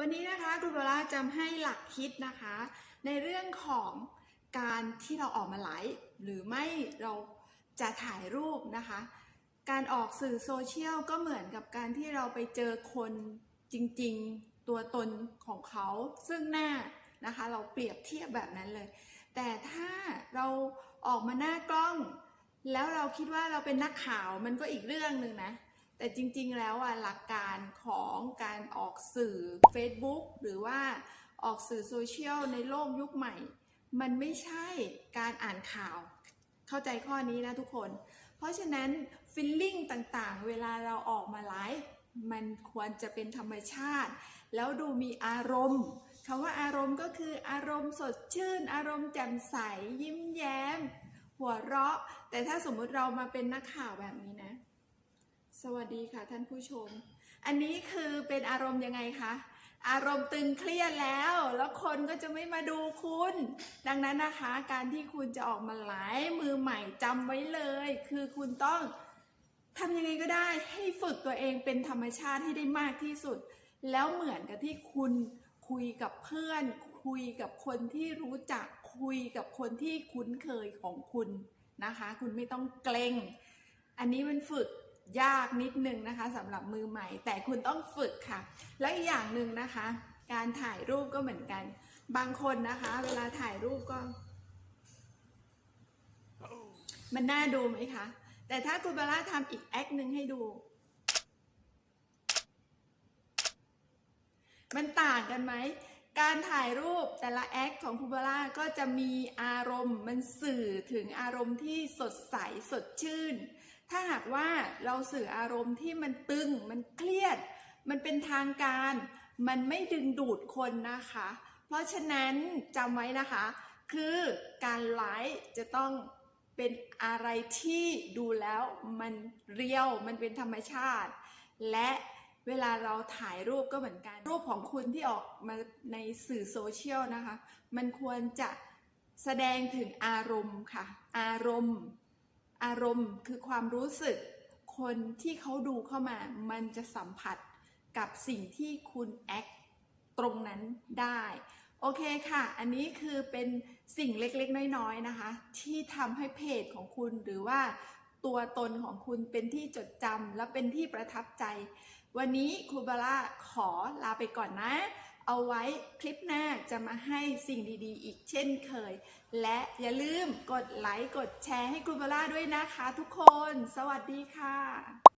วันนี้นะคะคุณโบล่าจะให้หลักคิดนะคะ ในเรื่องของการที่เราออกมาไลฟ์หรือไม่เราจะถ่ายรูปนะคะ การออกสื่อโซเชียลก็เหมือนกับการที่เราไปเจอคนจริงๆ ตัวตนของเขาซึ่งหน้านะคะ เราเปรียบเทียบแบบนั้นเลย แต่ถ้าเราออกมาหน้ากล้อง แล้วเราคิดว่าเราเป็นนักข่าวมันก็อีกเรื่องหนึ่งนะ แต่จริงๆแล้วอะหลักการของการออกสื่อ Facebook หรือว่าออกสื่อโซเชียลในโลกยุคใหม่ มันไม่ใช่การอ่านข่าว เข้าใจข้อนี้นะทุกคน เพราะฉะนั้นฟิลลิ่งต่างๆ เวลาเราออกมาไลฟ์มันควรจะเป็นธรรมชาติ แล้วดูมีอารมณ์คำว่าอารมณ์ก็คืออารมณ์สดชื่น อารมณ์แจ่มใส ยิ้มแย้ม หัวเราะ แต่ถ้าสมมุติเรามาเป็นนักข่าวแบบนี้นะ สวัสดีค่ะท่านผู้ชม อันนี้คือเป็นอารมณ์ยังไงคะ อารมณ์ตึงเครียดแล้ว แล้วคนก็จะไม่มาดูคุณ ดังนั้นนะคะ การที่คุณจะออกมาไลฟ์มือใหม่จำไว้เลย คือคุณต้องทำยังไงก็ได้ให้ฝึกตัวเองเป็นธรรมชาติให้ได้มากที่สุด แล้วเหมือนกับที่คุณคุยกับเพื่อน คุยกับคนที่รู้จักคุยกับคนที่คุ้นเคยของคุณนะคะ คุณไม่ต้องเกรงอันนี้มันฝึก ยากนิดนึงนะคะสำหรับมือใหม่ แต่คุณต้องฝึกค่ะ แล้วอีกอย่างหนึ่งนะคะ การถ่ายรูปก็เหมือนกัน บางคนนะคะ เวลาถ่ายรูปก็ มันน่าดูไหมคะ แต่ถ้าคุณเบล่าทำอีกแอคหนึ่งให้ดู มันต่างกันไหมการถ่ายรูปแต่ละแอคของคูเบล่าก็จะมีอารมณ์มันสื่อถึงอารมณ์ที่สดใสสดชื่น ถ้าหากว่าเราสื่ออารมณ์ที่มันตึง มันเครียด มันเป็นทางการ มันไม่ดึงดูดคนนะคะ เพราะฉะนั้นจำไว้นะคะ คือการไลฟ์จะต้องเป็นอะไรที่ดูแล้วมันเรียว มันเป็นธรรมชาติ และเวลาเราถ่ายรูปก็เหมือนกัน รูปของคุณที่ออกมาในสื่อโซเชียลนะคะ มันควรจะแสดงถึงอารมณ์ค่ะ อารมณ์ อารมณ์คือความรู้สึก คนที่เขาดูเข้ามา มันจะสัมผัสกับสิ่งที่คุณแอคตรงนั้นได้ โอเคค่ะ อันนี้คือเป็นสิ่งเล็กๆ น้อยๆนะคะ ที่ทำให้เพจของคุณหรือว่าตัวตนของคุณเป็นที่จดจำและเป็นที่ประทับใจ วันนี้ครูบาร่าขอลาไปก่อนนะ เอาไว้คลิปหน้าจะมาให้สิ่งดีๆ อีกเช่นเคย และอย่าลืมกดไลค์ กดแชร์ให้ครูบล่าด้วยนะคะทุกคน สวัสดีค่ะ